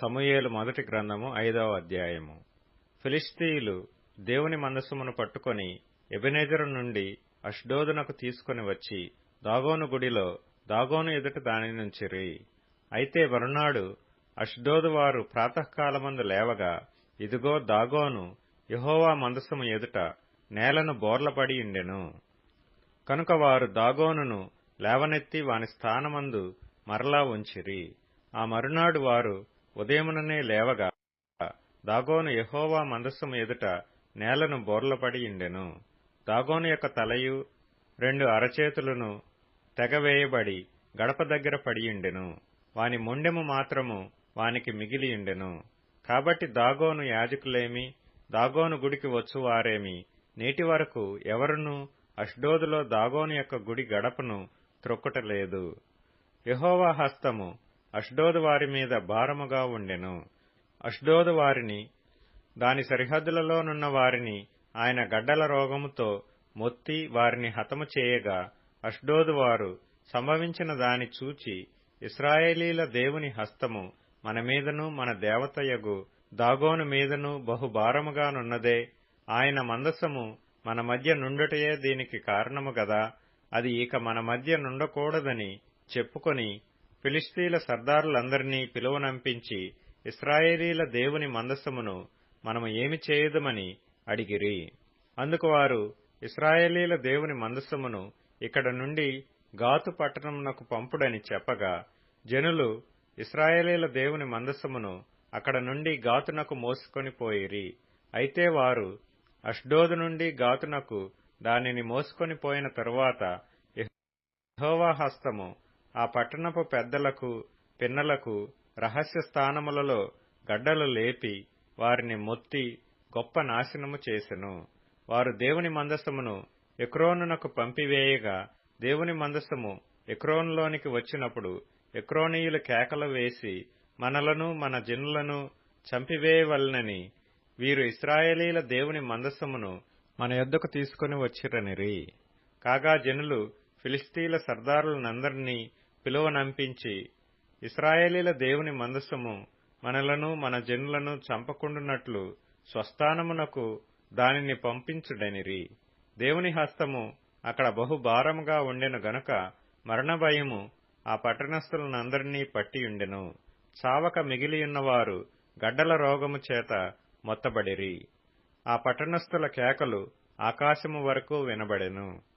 సమూయేలు మొదటి గ్రంథము ఐదవ అధ్యాయము. ఫిలిస్తీయులు దేవుని మందసమును పట్టుకొని ఎబినేజరు నుండి అష్డోదునకు తీసుకుని వచ్చి దాగోను గుడిలో దాగోను ఎదుట దాని నుంచిరి. అయితే మరునాడు అష్డోదు వారు ప్రాతకాలమందు లేవగా ఇదిగో దాగోను యహోవా మందసము ఎదుట నేలను బోర్లపడి ఉండెను కనుక వారు దాగోనును లేవనెత్తి వాని స్థానమందు మరలా ఉంచిరి. ఆ మరునాడు వారు ఉదయముననే లేవగా దాగోను యహోవా మందస్సము ఎదుట నేలను బోర్లపడి ఉండెను దాగోను యొక్క తలయు రెండు అరచేతులను తెగవేయబడి గడప దగ్గర పడియుండెను వాని మొండెము మాత్రము వానికి మిగిలియుండెను కాబట్టి దాగోను యాజకులేమి దాగోను గుడికి వచ్చువారేమి నేటి వరకు ఎవరునూ అష్డోదులో దాగోను యొక్క గుడి గడపను త్రొక్కటలేదు. యహోవా హస్తము అష్డోదవారి మీద భారముగా ఉండెను. అష్డోదు వారిని దాని సరిహద్దులలోనున్న వారిని ఆయన గడ్డల రోగముతో మొత్తి వారిని హతము చేయగా అష్డోదు వారు సంభవించిన దాని చూచి ఇస్రాయేలీల దేవుని హస్తము మన మీదను మన దేవతయగు దాగోను మీదను బహుభారముగానున్నదే ఆయన మందసము మన మధ్య నుండుటయే దీనికి కారణము గదా. అది ఇక మన మధ్య నుండకూడదని చెప్పుకొని ఫిలిస్తీన్ల సర్దారులందరినీ పిలువనంపించి ఇస్రాయేలీల దేవుని మందసమును మనము ఏమి చేయదమని అడిగిరి. అందుకు వారు ఇస్రాయేలీల దేవుని మందసమును ఇక్కడ నుండి గాతు పట్టణమునకు పంపుడని చెప్పగా జనులు ఇస్రాయేలీల దేవుని మందసమును అక్కడ నుండి గాతునకు మోసుకొని పోయిరి. అయితే వారు అష్డోదు నుండి గాతునకు దానిని మోసుకొని పోయిన తరువాత యహోవా హస్తము ఆ పట్టణపు పెద్దలకు పిన్నలకు రహస్య స్థానములలో గడ్డలు లేపి వారిని మొత్తి గొప్ప నాశనము చేసెను. వారు దేవుని మందసమును ఎక్రోనునకు పంపివేయగా దేవుని మందసము ఎక్రోనులోనికి వచ్చినప్పుడు ఎక్రోనీయులు కేకలు వేసి మనలను మన జనులను చంపివేయవలనని వీరు ఇస్రాయేలీల దేవుని మందసమును మన యొద్దకు తీసుకుని వచ్చిరనిరి. కాగా జనులు ఫిలిస్తీన్ల సర్దారులనందరినీ పిలువనంపించి ఇస్రాయేలీల దేవుని మందసము మనలను మన జనులను చంపకుండునట్లు స్వస్థానమునకు దానిని పంపించుడనిరి. దేవుని హస్తము అక్కడ బహుభారముగా ఉండెను గనుక మరణభయము ఆ పట్టణస్థులనందరినీ పట్టియుండెను చావక మిగిలియున్నవారు గడ్డల రోగము చేత మొత్తబడిరి. ఆ పట్టణస్థుల కేకలు ఆకాశము వరకు వినబడెను.